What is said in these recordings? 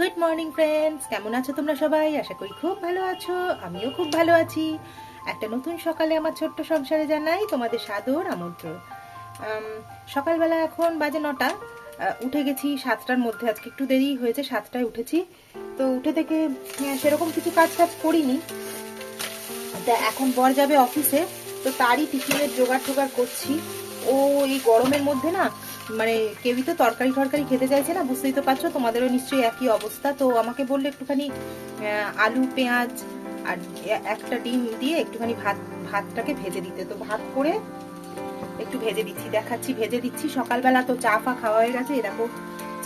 Good morning friends কেমন আছো তোমরা সবাই? আশা করি খুব ভালো আছো। আমিও খুব ভালো আছি। একটা নতুন সকালে আমার ছোট্ট সংসারে জানাই তোমাদের সাদর আমন্ত্রণ। সকালবেলা এখন বাজে নটা। উঠে গেছি সাতটার মধ্যে। আজকে একটু দেরি হয়েছে, সাতটায় উঠেছি। তো উঠে থেকে সেরকম কিছু কাজ টাজ করিনি। তা এখন বর যাবে অফিসে, তো তারই টিফিনের জোগাড় টোগাড় করছি। ও এই গরমের মধ্যে না মানে কেউই তো তরকারি টরকারি খেতে চাইছে না, বুঝতেই তো পারছ, তোমাদেরও নিশ্চয়ই একই অবস্থা। তো আমাকে বললে একটুখানি আলু, পেঁয়াজ আর একটা ডিম দিয়ে একটুখানি ভাত, ভাতটাকে ভেজে দিতে। তো ভাত করে একটু ভেজে দিচ্ছি, দেখাচ্ছি, ভেজে দিচ্ছি। সকালবেলা তো চা ফা খাওয়া হয়ে গেছে এরকম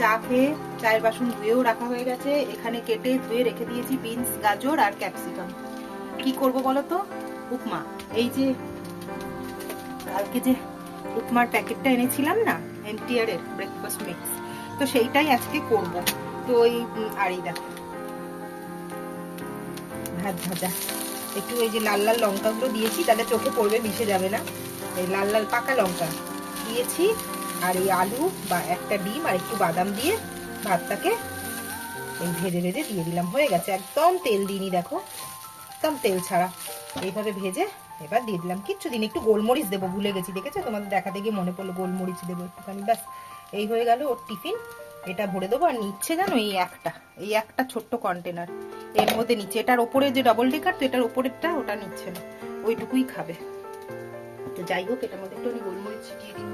চা খেয়ে চায়ের বাসন ধুয়েও রাখা হয়ে গেছে। এখানে কেটে ধুয়ে রেখে দিয়েছি বিনস, গাজর আর ক্যাপসিকাম। কি করব বলো তো? উপমা। এই যে, কালকে যে উপমার প্যাকেটটা এনেছিলাম না এনটিআর এর ব্রেকফাস্ট মিক্স তো সেইটাই আজকে করব। তো ওই আর এই দেখো ভাত ভাজা। একটু ওই যে লাল লাল লঙ্কাগুলো দিয়েছি, তাহলে চোখে পড়বে, মিশে যাবে না। এই লাল লাল পাকা লঙ্কা দিয়েছি, আর এই আলু বা একটা ডিম আর একটু বাদাম দিয়ে ভাতটাকে এই ভেজে ভেজে দিয়ে দিলাম। হয়ে গেছে। একদম তেল দিইনি, দেখো। একদম তেল ছাড়া। এইভাবে ভেজে এবার দিয়ে দিলাম। কিচ্ছু দিন একটু গোলমরিচ দেবো ভুলে গেছি দেখেছ? তোমাদের দেখাতে গিয়ে মনে পড়ল গোলমরিচ দেবো একটুখানি। ব্যাস এই হয়ে গেল ওর টিফিন। এটা ভরে দেবো আর নিচ্ছে জানো এই একটা এই একটা ছোট্ট কন্টেনার এর মধ্যে নিচ্ছে এটার ওপরে যে ডবল ডেকার তো এটার ওপরেরটা ওটা নিচ্ছে না ওইটুকুই খাবে। তো যাই হোক এটার মধ্যে একটু আমি গোলমরিচ ছিটিয়ে দিই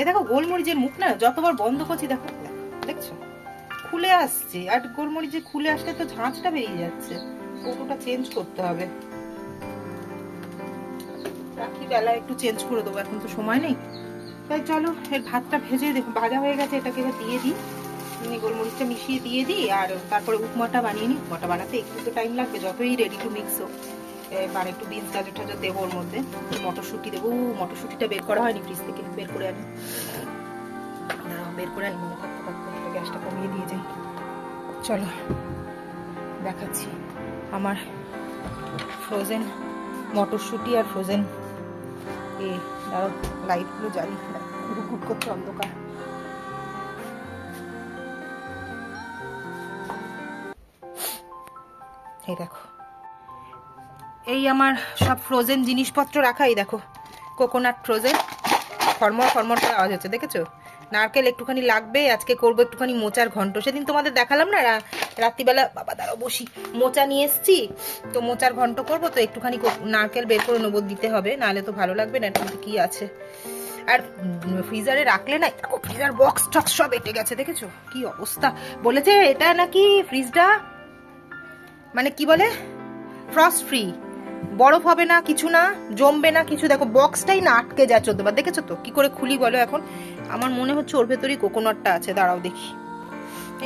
এ দেখো গোলমরিচের মুখ না যতবার বন্ধ করছি দেখো দেখো, দেখছ? খুলে আসছে আর গোলমরিচ খুলে আসলে তো ঝাঁচটা বেরিয়ে যাচ্ছে। কৌটোটা চেঞ্জ করতে হবে। বেলা একটু চেঞ্জ করে দেবো, এখন তো সময় নেই। তাই চলো, এর ভাতটা ভেজে দেখো, ভাজা হয়ে গেছে, এটাকে দিয়ে দিই। গোলমরিচটা মিশিয়ে দিয়ে দিই, আর তারপরে উপমাটা বানিয়ে নিই। উপমাটা বানাতে একটু তো টাইম লাগবে, যতই রেডি টু মিক্স হোক। এবার একটু বিনস গাজর, টাজর দেবো ওর মধ্যে। মটরশুঁটি দেবো। মটরশুঁটিটা বের করা হয়নি ফ্রিজ থেকে, বের করে আনি। বের করে আনি গ্যাসটা কমিয়ে দিয়ে যাই। চলো, দেখাচ্ছি। আমার ফ্রোজেন মটরশুঁটি আর ফ্রোজেন এ দাঁড়ো লাইটগুলো জ্বালি গুট করছে অন্ধকার। এই দেখো। এই আমার সব ফ্রোজেন জিনিসপত্র রাখা, এই দেখো। কোকোনাট ফ্রোজেন ফরমর ফরমর করে আওয়াজ হচ্ছে, দেখেছ? নারকেল একটুখানি লাগবে, আজকে করব একটুখানি মোচার ঘন্ট সেদিন তোমাদের দেখালাম না রাত্রিবেলা, বাবা দাঁড়াও, বসি। মোচা নিয়ে এসছি, তো মোচার ঘন্ট করব, তো একটুখানি নারকেল বের করে নেব, দিতে হবে, নাহলে তো ভালো লাগবে না মধ্যে কি আছে। আর ফ্রিজারে রাখলে না দেখো, ফ্রিজার বক্স টক্স সব এটে গেছে, দেখেছ? কি অবস্থা। বলেছে, এটা নাকি ফ্রিজটা? মানে কি বলে? ফ্রস্ট ফ্রি বরফ হবে না, কিছু না, জমবে না, কিছু। দেখো, বক্সটাই না আটকে যায় চোদ্দবার, দেখেছ তো? কি করে খুলি বলো এখন? আমার মনে হচ্ছে ওর ভেতরেই কোকোনাটটা আছে। দাঁড়াও দেখি।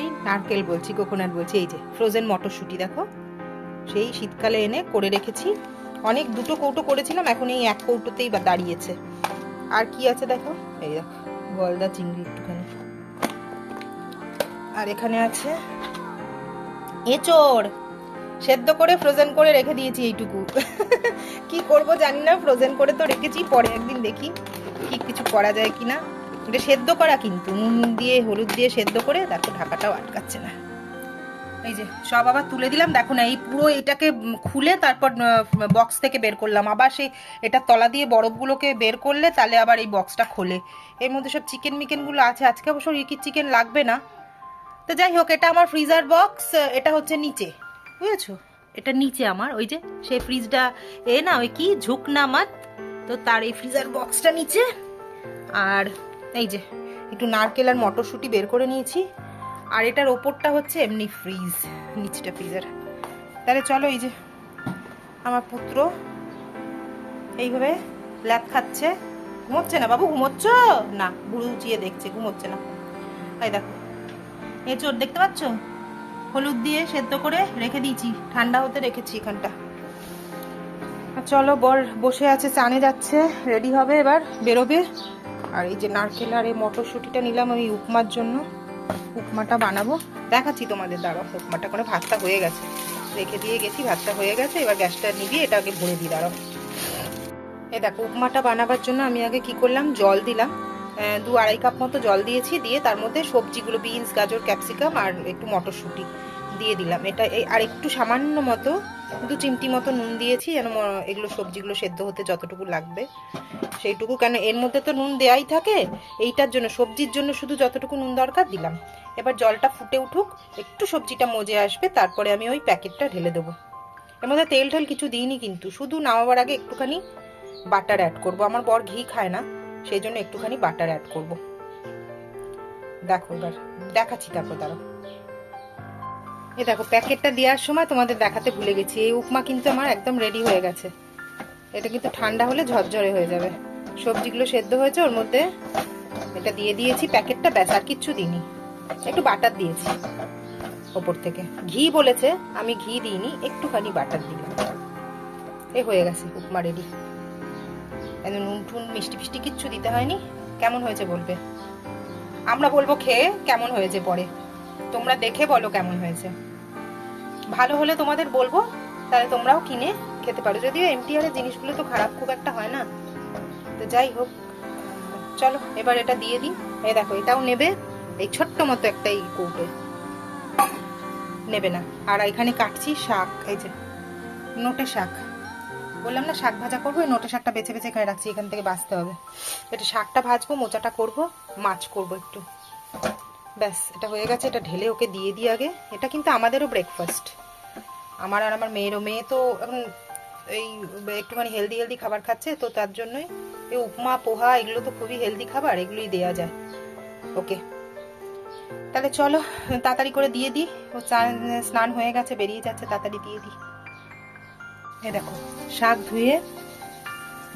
এই নারকেল বলছি কোকোনাট বলছি। এই যে ফ্রোজেন মটরশুঁটি, দেখো। সেই শীতকালে এনে করে রেখেছি। অনেক দুটো কৌটো করেছিলাম, এখন এই এক কৌটোতেই বা দাঁড়িয়েছে। আর কি আছে দেখো? এই দেখো, গলদা চিংড়ি একটুখানি। আর এখানে আছে এঁচড়। সেদ্ধ করে ফ্রোজেন করে রেখে দিয়েছি এইটুকু। কি করব জানি না ফ্রোজেন করে তো রেখেছি, পরে একদিন দেখি কি কিছু করা যায় কিনা। এটা সেদ্ধ করা কিন্তু, নুন দিয়ে, হলুদ দিয়ে সেদ্ধ করে দেখো ঢাকাটাও আটকাচ্ছে না। এই যে, সব আবার তুলে দিলাম, দেখো না, এই পুরো এটাকে খুলে তারপর বক্স থেকে বের করলাম। আবার সেই, এটা তলা দিয়ে বরফগুলোকে বের করলে তাহলে আবার এই বক্সটা খোলে। এর মধ্যে সব চিকেন মিকেনগুলো আছে, আজকে অবশ্য রিকির চিকেন লাগবে না। তো যাই হোক, এটা আমার ফ্রিজার বক্স এটা হচ্ছে নিচে, বুঝেছ? এটা নিচে আমার, ওই যে, সেই ফ্রিজটা এ না, ওই কি, ঝুঁকনা মাত তো তার এই ফ্রিজার বক্সটা নিচে, আর এই যে, একটু নারকেল আর মটরশুঁটি বের করে নিয়েছি। আর এটার ওপরটা হচ্ছে এমনি ফ্রিজ নিচটা ফ্রিজের তাহলে চলো এই যে, আমার পুত্র এইভাবে ল্যাপ খাচ্ছে। ঘুমোচ্ছে না বাবু, ঘুমোচ্ছ? না বুড়ো উঁচিয়ে দেখছে, ঘুমোচ্ছে না। এই দেখো এঁচড় দেখতে পাচ্ছ? হলুদ দিয়ে সেদ্ধ করে রেখে দিয়েছি, ঠান্ডা হতে রেখেছি এখানটা। চলো বর বসে আছে, চানে যাচ্ছে রেডি হবে এবার, বেরোবে। আর এই যে নারকেল আর এই মটরশুঁটিটা নিলাম আমি উপমার জন্য। উপমাটা বানাবো। দেখাচ্ছি তোমাদের দাঁড়াও, উপমাটা করে ভাতটা হয়ে গেছে। রেখে দিয়ে গেছি, ভাতটা হয়ে গেছে, এবার গ্যাসটা নিবিয়ে এটা আগে ভরে দিই, দাঁড়াও। এ দেখো, উপমাটা বানাবার জন্য আমি আগে কি করলাম, জল দিলাম। দু আড়াই কাপ মতো জল দিয়েছি, দিয়ে তার মধ্যে সবজিগুলো, বিনস, গাজর, ক্যাপসিকাম আর একটু মটরশুঁটি দিয়ে দিলাম। এটা আর একটু সামান্য মতো দু চিমটি মতো নুন দিয়েছি যেন এগুলো সবজিগুলো সেদ্ধ হতে যতটুকু লাগবে। সেইটুকু কেন এর মধ্যে তো নুন দেয়াই থাকে, এইটার জন্য, সবজির জন্য শুধু যতটুকু নুন দরকার দিলাম। এবার জলটা ফুটে উঠুক, একটু সবজিটা মজে আসবে, তারপরে আমি ওই প্যাকেটটা ঢেলে দেবো। এর মধ্যে তেল টেল কিছু দিইনি কিন্তু, শুধু নামাবার আগে একটুখানি বাটার অ্যাড করব। আমার বর ঘি খায় না, সেই জন্য একটুখানি বাটার অ্যাড করব। দেখো এবার, দেখাচ্ছি তারপর দাঁড়াও। এ দেখো, প্যাকেটটা দেওয়ার সময় তোমাদের দেখাতে ভুলে গেছি। এই উপমা কিন্তু আমার একদম রেডি হয়ে গেছে। এটা কিন্তু ঠান্ডা হলে ঝরঝরে হয়ে যাবে। সবজিগুলো সেদ্ধ হয়েছে, ওর মধ্যে এটা দিয়ে দিয়েছি। প্যাকেটটা ব্যাস, আর কিচ্ছু দিইনি। একটু বাটার দিয়েছি ওপর থেকে। ঘি বলেছে, আমি ঘি দিইনি, একটুখানি বাটার দিলাম। এ হয়ে গেছে, উপমা রেডি একদম নুন টুন মিষ্টি ফিষ্টি কিচ্ছু দিতে হয়নি। কেমন হয়েছে বলবে? আমরা বলব খেয়ে কেমন হয়েছে পরে। তোমরা দেখে বলো কেমন হয়েছে। ভালো হলে তোমাদের বলব, তাহলে তোমরাও কিনে খেতে পারো। যদিও এমটিআর এর জিনিসগুলো তো খারাপ খুব একটা হয় না। তো যাই হোক, চলো এবার এটা দিয়ে দিই। এই দেখো, এটাও নেবে। এই ছোট্ট মতো একটা এই কৌটোয় নেবে না। আর এখানে কাটছি শাক, এই যে নোটে শাক। বললাম না, শাক ভাজা করব নোটে শাকটা বেছে বেছে এখানে রাখছি, এখান থেকে বাঁচতে হবে। এটা শাকটা ভাজবো, মোচাটা করব, মাছ করব একটু। ব্যাস, এটা হয়ে গেছে, এটা ঢেলে ওকে দিয়ে দিই আগে। এটা কিন্তু আমাদেরও ব্রেকফাস্ট আমার আর আমার মেয়েরও, মেয়ে তো এখন এই একটুখানি হেলদি হেলদি খাবার খাচ্ছে, তো তার জন্যই এই উপমা, পোহা, এগুলো তো খুবই হেলদি খাবার, এগুলোই দেওয়া যায়। ওকে। তাহলে চলো, তাড়াতাড়ি করে দিয়ে দিই। ও স্নান হয়ে গেছে, বেরিয়ে যাচ্ছে, তাড়াতাড়ি দিয়ে দিই। এ দেখো, শাক ধুয়ে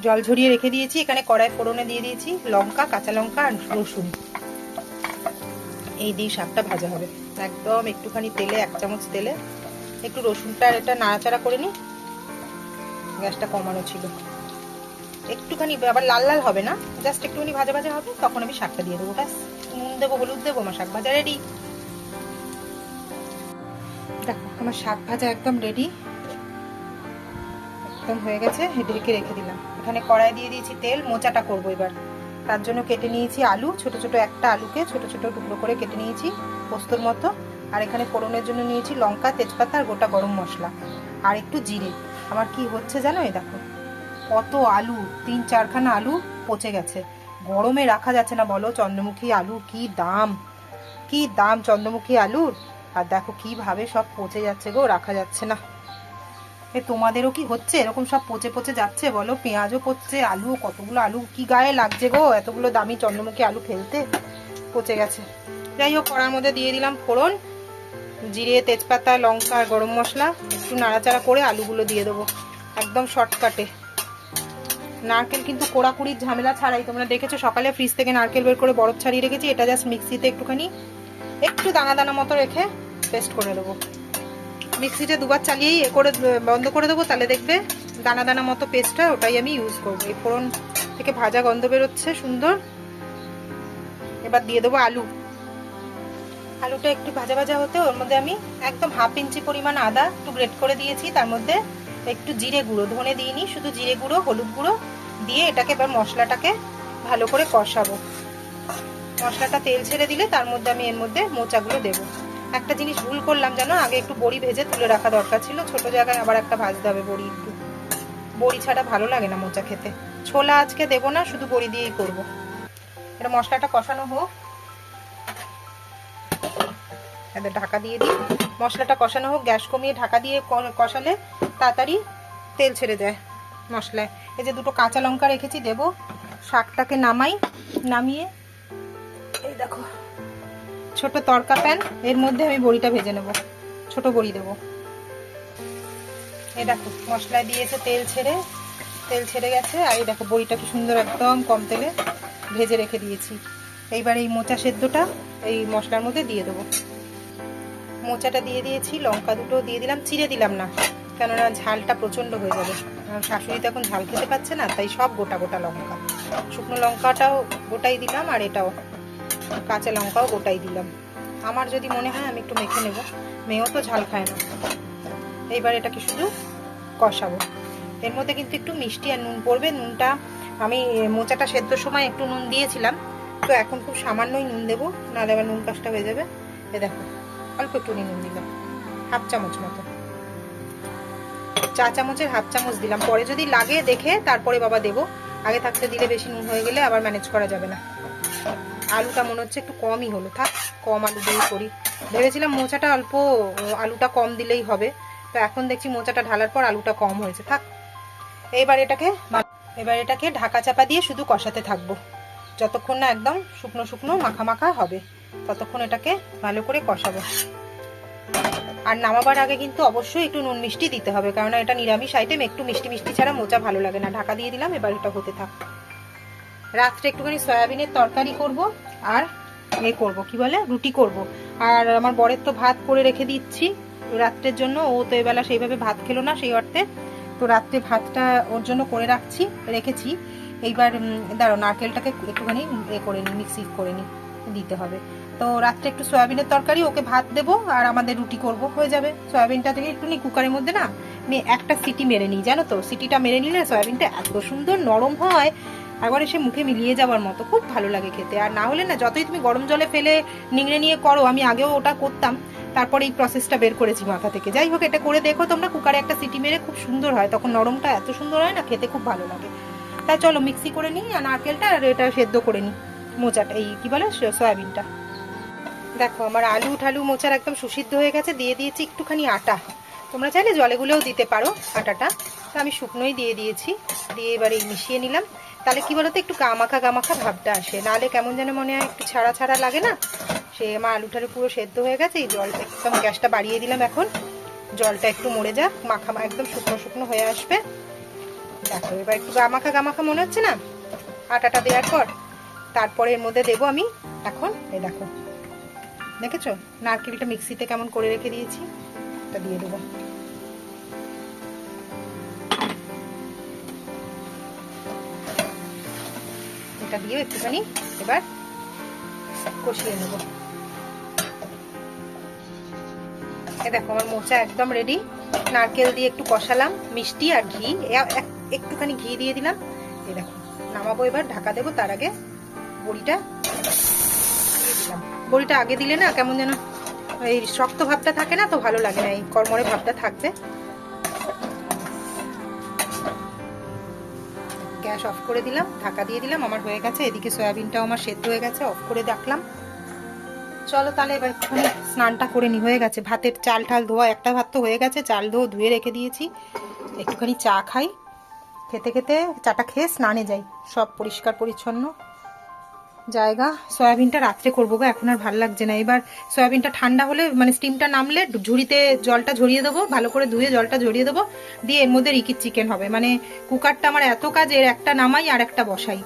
জল ঝরিয়ে রেখে দিয়েছি, এখানে কড়াই ফোড়নে দিয়ে দিয়েছি, লঙ্কা, কাঁচা লঙ্কা আর রসুন। এই দিয়ে শাকটা ভাজা হবে। একদম একটুখানি তেলে, এক চামচ তেলে। একটু রসুনটা এটা নাড়াচাড়া করে নিই। গ্যাসটা কমানো ছিল। একটুখানি আবার লাল লাল হবে না? জাস্ট একটুখানি ভাজা ভাজা হবে, তখন আমি শাকটা দিয়ে দেবো। ব্যাস, নুন দেবো, হলুদ দেবো, আমার শাক ভাজা রেডি দেখো, আমার শাক ভাজা একদম রেডি একদম হয়ে গেছে, ঢেকে রেখে দিলাম। এখানে কড়াই দিয়ে দিয়েছি তেল, মোচাটা করব এবার। তার জন্য কেটে নিয়েছি আলু। ছোট ছোট একটা আলুকে ছোট ছোট টুকরো করে কেটে নিয়েছি পোস্তর মতো। আর এখানে ফোড়নের জন্য নিয়েছি লঙ্কা, তেজপাতা আর গোটা গরম মশলা। আর একটু জিরে। আমার কি হচ্ছে জানো? এই দেখো। কত আলু, তিন চারখানা আলু পচে গেছে। গরমে রাখা যাচ্ছে না, বলো চন্দ্রমুখী আলু কি দাম? কি দাম চন্দ্রমুখী আলুর? আর দেখো কীভাবে সব পচে যাচ্ছে গো, রাখা যাচ্ছে না। এ, তোমাদেরও কি হচ্ছে? এরকম সব পচে পচে যাচ্ছে, বলো? পেঁয়াজও পচছে আলু কতগুলো আলু, কি গায়ে লাগছে গো? এতগুলো দামি চন্দ্রমুখী আলু ফেলতে পচে গেছে। যাই হোক, কড়ার মধ্যে দিয়ে দিলাম ফোড়ন, জিরে, তেজপাতা, লঙ্কা, আর গরম মশলা। একটু নাড়াচাড়া করে আলুগুলো দিয়ে দেবো, একদম শর্টকাটে। নারকেল কিন্তু কোড়াকুড়ির ঝামেলা ছাড়াই, তোমরা দেখেছ সকালে ফ্রিজ থেকে নারকেল বের করে বরফ ছাড়িয়ে রেখেছি, এটা জাস্ট মিক্সিতে একটুখানি, একটু দানা দানা মতো রেখে পেস্ট করে দেবো মিক্সিতে দুবার চালিয়েই এ করে বন্ধ করে দেবো, তাহলে দেখবে দানা দানা মতো পেস্টটা ওটাই আমি ইউজ করব। এই ফোড়ন থেকে ভাজা গন্ধ বেরোচ্ছে, সুন্দর। এবার দিয়ে দেবো আলু। আলুটা একটু ভাজা ভাজা হতে, ওর মধ্যে আমি একদম হাফ ইঞ্চি পরিমাণ আদা একটু গ্রেট করে দিয়েছি, তার মধ্যে একটু জিরে গুঁড়ো, ধনে দিইনি, শুধু জিরে গুঁড়ো, হলুদ গুঁড়ো দিয়ে এটাকে এবার মশলাটাকে ভালো করে কষাবো। মশলাটা তেল ছেড়ে দিলে তার মধ্যে আমি এর মধ্যে মোচাগুলো দেবো। একটা জিনিস ভুল করলাম জানো? আগে একটু বড়ি ভেজে তুলে রাখা দরকার ছিল। ছোট জায়গায় আবার একটা ভাজতে হবে বড়ি একটু। বড়ি ছাড়া ভালো লাগে না মোচা খেতে। ছোলা আজকে দেবো না, শুধু বড়ি দিয়েই করব। এটা মশলাটা কষানো হোক। এদের ঢাকা দিয়ে দিই। মশলাটা কষানো হোক, গ্যাস কমিয়ে ঢাকা দিয়ে কষালে তাড়াতাড়ি তেল ছেড়ে যায় মশলায়। এই যে দুটো কাঁচা লঙ্কা রেখেছি, দেবো। শাকটাকে নামাই, নামিয়ে, এই দেখো। ছোট তরকা প্যান, এর মধ্যে আমি বড়িটা ভেজে নেব। ছোট বড়ি দেবো। এই দেখো মশলায় দিয়েছে তেল ছেড়ে তেল ছেড়ে গেছে, আর এই দেখো, বড়িটা কি সুন্দর একদম কম তেলে ভেজে রেখে দিয়েছি। এইবার এই মোচা সেদ্ধটা এই মশলার মধ্যে দিয়ে দেবো। মোচাটা দিয়ে দিয়েছি, লঙ্কা দুটো দিয়ে দিলাম, চিড়ে দিলাম না, কেননা ঝালটা প্রচণ্ড হয়ে যাবে। আর শাশুড়ি তো এখন ঝাল খেতে পাচ্ছে না, তাই সব গোটা গোটা লঙ্কা। শুকনো লঙ্কাটাও গোটাই দিলাম, আর এটাও কাঁচা লঙ্কাও গোটাই দিলাম। আমার যদি মনে হয় আমি একটু মেখে নেব। মেয়েও তো ঝাল খায় না। এইবার এটাকে শুধু কষাবো। এর মধ্যে কিন্তু একটু মিষ্টি আর নুন পড়বে। নুনটা আমি মোচাটা সেদ্ধর সময় একটু নুন দিয়েছিলাম। তো এখন খুব সামান্যই নুন দেবো। নাহলে আবার নুন কাজটা হয়ে যাবে। এ দেখো, অল্প একটু নুন দিলাম। হাফ চামচ মতো। চা চামচের হাফ চামচ দিলাম। পরে যদি লাগে দেখে তারপরে বাবা দেবো। আগে থাকতে দিলে বেশি নুন হয়ে গেলে আবার ম্যানেজ করা যাবে না। আলুটা মনে হচ্ছে একটু কমই হলো। থাক, কম আলু দিয়ে করি। ভেবেছিলাম মোচাটা অল্প আলুটা কম দিলেই হবে। তো এখন দেখছি মোচাটা ঢালার পর আলুটা কম হয়েছে। থাক, এবার এটাকে এবার এটাকে ঢাকা চাপা দিয়ে শুধু কষাতে থাকব। যতক্ষণ না একদম শুকনো শুকনো মাখা মাখা হবে, ততক্ষণ এটাকে ভালো করে কষাবো। আর নামাবার আগে কিন্তু অবশ্যই একটু নুন মিষ্টি দিতে হবে কারণ এটা নিরামিষ আইটেম, একটু মিষ্টি মিষ্টি ছাড়া মোচা ভালো লাগে না। ঢাকা দিয়ে দিলাম, এবার এটা হতে থাক। রাত্রে একটুখানি সয়াবিনের তরকারি করব আর এ করব, কি বলে? রুটি করব। আর আমার বরের তো ভাত করে রেখে দিচ্ছি। রাত্রের জন্য ও তো এবেলা সেইভাবে ভাত খেলো না সেই অর্থে। তো রাত্রে ভাতটা ওর জন্য করে রাখছি, রেখেছি। এইবার দাঁড়ো নারকেলটাকে একটুখানি এ করে নিই মিক্সি করে নিই দিতে হবে। তো রাত্রে একটু সয়াবিনের তরকারি, ওকে ভাত দেবো আর আমাদের রুটি করব, হয়ে যাবে। সয়াবিনটা থেকে একটু নিই কুকারের মধ্যে না একটা সিটি মেরে নিই, জানো তো? সিটিটা মেরে নিলে সয়াবিনটা এত সুন্দর নরম হয় একবার এসে মুখে মিলিয়ে যাওয়ার মতো। খুব ভালো লাগে খেতে। আর না হলে না, যতই তুমি গরম জলে ফেলে নিংড়ে নিয়ে করো, আমি আগেও ওটা করতাম। তারপরে এই প্রসেসটা বের করেছি মাথা থেকে। যাই হোক, এটা করে দেখো তোমরা। কুকারে একটা সিটি মেরে খুব সুন্দর হয়। তখন নরমটা এত সুন্দর হয় না, খেতে খুব ভালো লাগে। তাই চলো মিক্সি করে নিই, আর নারকেলটা, আর এটা সেদ্ধ করে নিই। মোচাটা, এই কি বলে সয়াবিনটা। দেখো, আমার আলু ঠালু মোচার একদম সুসিদ্ধ হয়ে গেছে। দিয়ে দিয়েছি একটুখানি আটা। তোমরা চাইলে জলেগুলোও দিতে পারো, আটাটা। তো আমি শুকনোই দিয়ে দিয়েছি। দিয়ে এবারে মিশিয়ে নিলাম। তাহলে কি বলতো, একটু গামাখা গামাখা ভাবটা আসে। নাহলে কেমন যেন মনে হয় একটু ছাড়া ছাড়া লাগে না? সে আমার আলুটারে পুরো সেদ্ধ হয়ে গেছে, এই জলটা একদম গ্যাসটা বাড়িয়ে দিলাম এখন। জলটা একটু মরে যাক মাখা একদম শুকনো শুকনো হয়ে আসবে। দেখো, এবার একটু গামাখা গামাখা মনে হচ্ছে না? আটাটা দেওয়ার পর, তারপরে এর মধ্যে দেবো আমি এখন, এই দেখো। দেখেছ? নারকেলটা মিক্সিতে কেমন করে রেখে দিয়েছি এটা দিয়ে দেবো। এটা দিয়ে একটুখানি এবার কষিয়ে নেব। এ দেখো, আমার মোচা একদম রেডি নারকেল দিয়ে একটু কষালাম, মিষ্টি আর ঘি। একটুখানি ঘি দিয়ে দিলাম। এই দেখো, নামাবো এবার, ঢাকা দেবো, তার আগে বড়িটা বড়িটা আগে দিলে না কেমন যেন এই শক্ত ভাবটা থাকে না, তো ভালো লাগে না, এই কর্মরে ভাবটা থাকবে গ্যাস অফ করে দিলাম, ঢাকা দিয়ে দিলাম, আমার হয়ে গেছে। এদিকে সয়াবিনটাও আমার সেদ্ধ হয়ে গেছে, অফ করে দেখলাম। চলো তাহলে এবার একটুখানি স্নানটা করে নি, হয়ে গেছে। ভাতের চাল ঠাল ধোয়া, একটা ভাত তো হয়ে গেছে, চাল ধোয়া ধুয়ে রেখে দিয়েছি। একটুখানি চা খাই। খেতে খেতে চাটা খেয়ে স্নানে যাই, সব পরিষ্কার পরিচ্ছন্ন। জায়গা। সয়াবিনটা রাত্রে করব গো, এখন আর ভালো লাগছে না। এবার সয়াবিনটা ঠান্ডা হলে মানে স্টিমটা নামলে ঝুড়িতে জলটা ঝরিয়ে দেবো, ভালো করে ধুয়ে জলটা ঝরিয়ে দেবো, দিয়ে এর মধ্যে রিকির চিকেন হবে। মানে কুকারটা আমার এত কাজ, এর একটা নামাই আর একটা বসাই।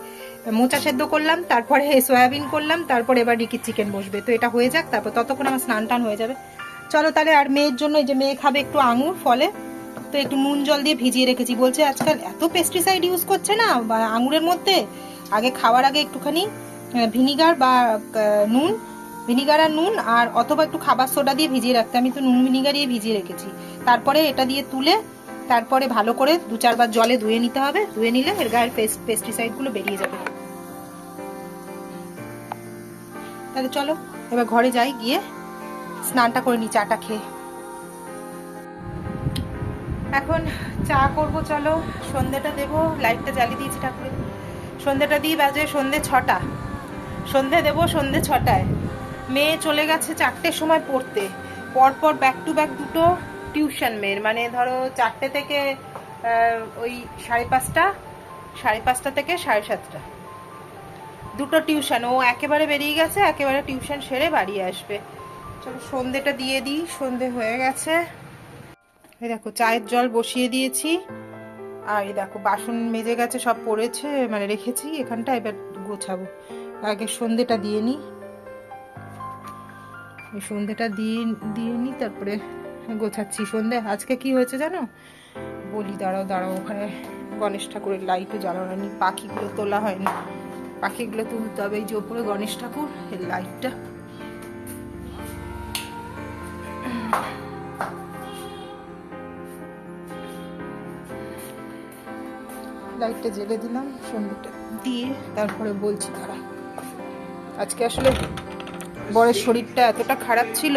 মোচা সেদ্ধ করলাম, তারপরে সয়াবিন করলাম, তারপরে এবার রিকির চিকেন বসবে। তো এটা হয়ে যাক, তারপর ততক্ষণ আমার স্নান টান হয়ে যাবে। চলো তাহলে আর মেয়ের জন্য যে মেয়ে খাবে একটু আঙুর ফলে, তো একটু নুন জল দিয়ে ভিজিয়ে রেখেছি। বলছে আজকাল এত পেস্টিসাইড ইউজ করছে না আঙুরের মধ্যে। আগে খাওয়ার আগে একটুখানি ভিনিগার বা নুন, ভিনিগার আর নুন আর অথবা একটু খাবার সোডা দিয়ে ভিজিয়ে রাখতে। আমি তো নুন ভিনিগার দিয়ে ভিজিয়ে রেখেছি। তারপরে এটা দিয়ে তুলে, তারপরে ভালো করে দু চারবার জলে ধুয়ে নিতে হবে। ধুয়ে নিলে এর গায়ের পেস্টিসাইডগুলো বেরিয়ে যাবে। তাহলে চলো, এবার ঘরে যাই, গিয়ে স্নানটা করে নি চাটা খেয়ে। এখন চা করব, চলো। সন্ধ্যেটা দেবো লাইটটা জ্বালিয়ে দিয়েছি ঠাকুরে সন্ধ্যেটা দিয়ে বাজে সন্ধ্যে ছটা। সন্ধে দেব সন্ধে ছটায়। মেয়ে চলে গেছে চারটের সময় পড়তে। পরপর ব্যাক টু ব্যাক দুটো টিউশন মেয়ের। মানে ধরো চারটে থেকে ওই সাড়ে পাঁচটা সাড়ে পাঁচটা থেকে সাড়ে সাতটা। দুটো টিউশন ও একেবারে বেরিয়ে গেছে, একেবারে টিউশন সেরে বাড়ি আসবে। চলো সন্ধেটা দিয়ে দিই, সন্ধে হয়ে গেছে। এই দেখো, চায়ের জল বসিয়ে দিয়েছি। আর এই দেখো, বাসন মেজে গেছে, সব পড়েছে মানে রেখেছি, এখানটা এবার গোছাবো। আগে সন্ধেটা দিয়ে নিই। সন্ধেটা দিয়ে দিয়ে নিই, তারপরে গোছাচ্ছি সন্ধে আজকে কি হয়েছে জানো? বলি, দাঁড়াও দাঁড়াও, ওখানে গণেশ ঠাকুরের লাইটও জ্বালানো নি পাখিগুলো তোলা হয়নি। পাখিগুলো তুলতে হবে, এই যে ওপরে গণেশ ঠাকুর এর লাইটটা। লাইটটা জেলে দিলাম, সন্ধ্যেটা দিয়ে তারপরে বলছি তারা আজকে আসলে বরের শরীরটা এতটা খারাপ ছিল,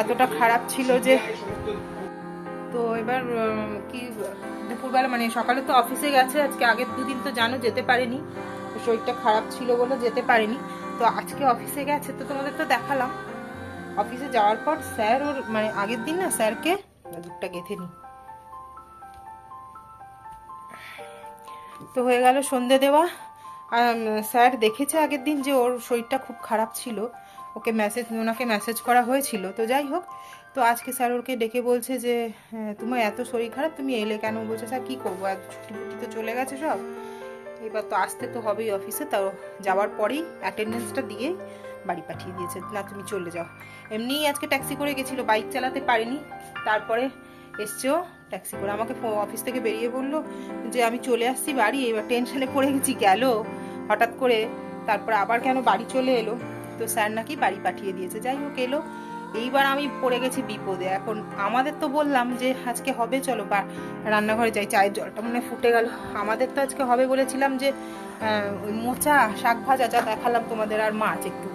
এতটা খারাপ ছিল যে, তো এবার কি দুপুরবেলা মানে সকালে তো অফিসে গেছে, আজকে আগের দুদিন তো জানো যেতে পারেনি, শরীরটা খারাপ ছিল বলে যেতে পারেনি, তো আজকে অফিসে গেছে, তো তোমাদের তো দেখালাম। অফিসে যাওয়ার পর স্যার ওর মানে আগের দিন না স্যারকে দুধটা গেঁথে নি তো হয়ে গেল সন্ধে দেওয়া স্যার দেখেছে আগের দিন যে ওর শরীরটা খুব খারাপ ছিল। ওকে মেসেজ ওনাকে মেসেজ করা হয়েছিল। তো যাই হোক তো আজকে স্যার ওকে ডেকে বলছে যে হ্যাঁ, তোমার এত শরীর খারাপ তুমি এলে কেন? বলছে স্যার কী করব? এক ছুটি তো চলে গেছে সব। এবার তো আসতে তো হবেই অফিসে তাও যাওয়ার পরেই অ্যাটেন্ডেন্সটা দিয়ে বাড়ি পাঠিয়ে দিয়েছে। না তুমি চলে যাও। এমনিই আজকে ট্যাক্সি করে গেছিল বাইক চালাতে পারেনি। তারপরে এসছেও ট্যাক্সি করে। আমাকে অফিস থেকে বেরিয়ে বলল যে, আমি চলে আসছি বাড়ি, এবার টেনশনে পড়ে গেছি, গেল। হঠাৎ করে তারপর আবার কেন বাড়ি চলে এলো? তো স্যার নাকি বাড়ি পাঠিয়ে দিয়েছে। যাই হোক, এলো। এইবার আমি পড়ে গেছি বিপদে। এখন আমাদের তো বললাম যে, আজকে হবে, চলো বা রান্নাঘরে যাই, চায়ের জলটা মনে ফুটে গেল। আমাদের তো আজকে হবে বলেছিলাম যে মোচা, শাক ভাজা, যা দেখালাম তোমাদের, আর মাছ একটু।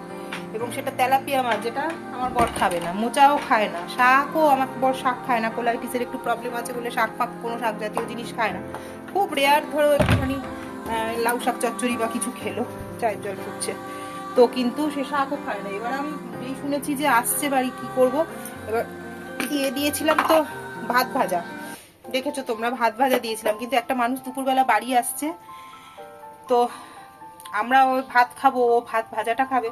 এবং সেটা তেলাপিয়া মাছ যেটা আমার বর খাবে না, মোচাও খায় না, শাকও আমার বর শাক খায় না, কোলাইটিসের একটু প্রবলেম আছে বলে শাক ফাক কোনো শাক জাতীয় জিনিস খায় না। খুব রেয়ার ধরো একটুখানি লাউ শাক চচ্চড়ি বা কিছু খেলো, চায়ের জল ফুটছে। তো কিন্তু সে শাকও খায় না। এবার আমি এই শুনেছি যে আসছে বাড়ি, কি করব? এবার দিয়ে দিয়েছিলাম তো ভাত ভাজা। দেখেছ তোমরা, ভাত ভাজা দিয়েছিলাম। কিন্তু একটা মানুষ দুপুরবেলা বাড়ি আসছে, তো আমরা ওই ভাত খাব, ও ভাত ভাজাটা খাবে।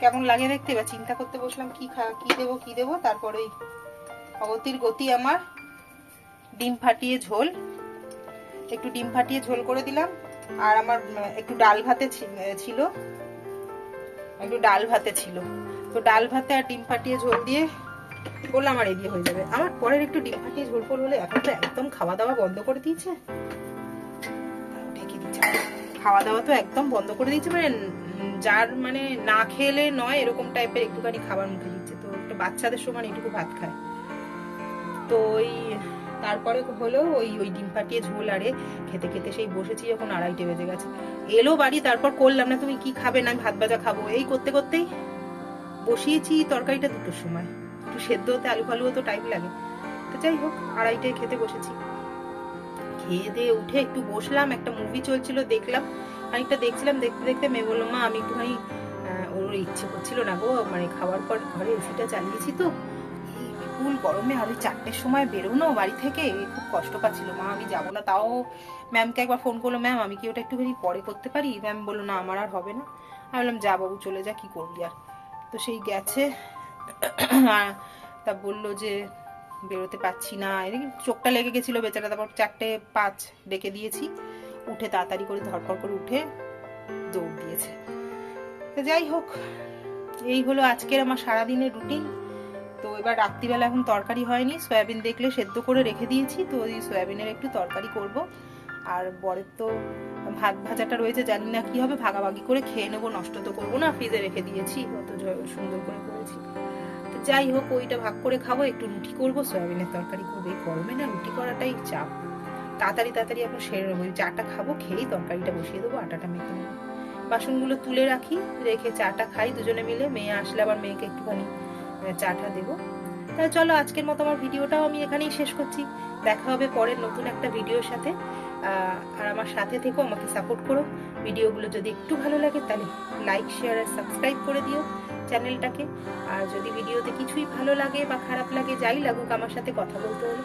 কেমন লাগে দেখতে? এবার চিন্তা করতে বসলাম, কি খা, কি দেবো কি দেবো? তারপরে ওই অগতির গতি আমার। ডিম ফাটিয়ে ঝোল। একটু ডিম ফাটিয়ে ঝোল করে দিলাম। আর আমার একটু ডাল ভাতে ছিল। একটু ডাল ভাতে ছিল। তো ডাল ভাতে আর ডিম ফাটিয়ে ঝোল দিয়ে বললাম, আমার এগিয়ে হয়ে যাবে। আমার পরের একটু ডিম ফাটিয়ে ঝোল ফোল হলে এখন তো একদম খাওয়া দাওয়া বন্ধ করে দিয়েছে। খাওয়া দাওয়া তো একদম বন্ধ করে দিয়েছে মানে যার মানে না খেলে নয়, এরকম টাইপের একটুখানি খাবার মুখে দিচ্ছে। তো একটা বাচ্চাদের সমান এটুকু ভাত খায়। তো ওই তারপরে হলো ওই ওই ডিম ফাটিয়ে ঝোল, আরে খেতে খেতে সেই বসেছি যখন আড়াইটে বেজে গেছে। এলো বাড়ি, তারপর করলাম না, তুমি কি খাবে? না, আমি ভাত ভাজা খাব। এই করতে করতেই বসিয়েছি তরকারিটা দুটোর সময়। একটু সেদ্ধ হতে আলু ফালুও তো টাইম লাগে। তো যাই হোক, আড়াইটায় খেতে বসেছি। খেয়ে দিয়ে উঠে একটু বসলাম, একটা মুভি চলছিল, দেখলাম। খানিকটা দেখছিলাম, দেখতে দেখতে মেয়ে বলল, মা, আমি একটুখানি ওর ইচ্ছে করছিল না গো মানে খাওয়ার পর ঘরে এসিটা চালিয়েছি তো। বিপুল গরমে আর ওই চারটের সময় বেরোনো বাড়ি থেকে? খুব কষ্ট পাচ্ছিল। মা, আমি যাব না, তাও ম্যামকে একবার ফোন করল, ম্যাম, আমি কি ওটা একটুখানি পরে করতে পারি? ম্যাম বলল, না, আমার আর হবে না। আমি বললাম, যা বাবু, চলে যা, কি করবি আর? তো সেই গেছে। তা বলল যে, বেরোতে পারছি না। চোখটা লেগে গেছিল বেচারা, তারপর চারটে পাঁচ ডেকে দিয়েছি। উঠে তাড়াতাড়ি করে ধরপড় করে উঠে দৌড় দিয়েছে। তো যাই হোক, এই হলো আজকের আমার সারাদিনের রুটিন তো এবার রাত্রিবেলা এখন তরকারি হয়নি, সয়াবিন দেখলে সেদ্ধ করে রেখে দিয়েছি, তো ওই সয়াবিনের একটু তরকারি করব। আর বরের তো ভাত ভাজাটা রয়েছে, জানি না কি হবে, ভাগাভাগি করে খেয়ে নেব, নষ্ট তো করব না, ফ্রিজে রেখে দিয়েছি, অত সুন্দর করে করেছি। তো যাই হোক, ওইটা ভাগ করে খাব, একটু রুটি করব, সয়াবিনের তরকারি করব এই গরমে না, রুটি করাটাই চাপ। তাড়াতাড়ি তাড়াতাড়ি এখন সেরে নেব। চাটা খাব, খেয়েই তরকারিটা বসিয়ে দেবো, আটাটা মেখে নেব। বাসনগুলো তুলে রাখি, রেখে চাটা খাই, দুজনে মিলে। মেয়ে আসলে আবার মেয়েকে একটুখানি চাটা দেবো। তাহলে চলো, আজকের মতো আমার ভিডিওটাও আমি এখানেই শেষ করছি। দেখা হবে পরের নতুন একটা ভিডিওর সাথে। আর আমার সাথে থেকেও আমাকে সাপোর্ট করো। ভিডিওগুলো যদি একটু ভালো লাগে, তাহলে লাইক, শেয়ার আর সাবস্ক্রাইব করে দিও চ্যানেলটাকে। আর যদি ভিডিওতে কিছুই ভালো লাগে বা খারাপ লাগে, যাই লাগুক, আমার সাথে কথা বলতে হলে।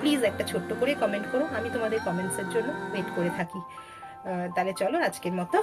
প্লিজ একটা ছোট্ট করে কমেন্ট করো। আমি তোমাদের কমেন্টসের জন্য ওয়েট করে থাকি। তাহলে চলো আজকের মতো।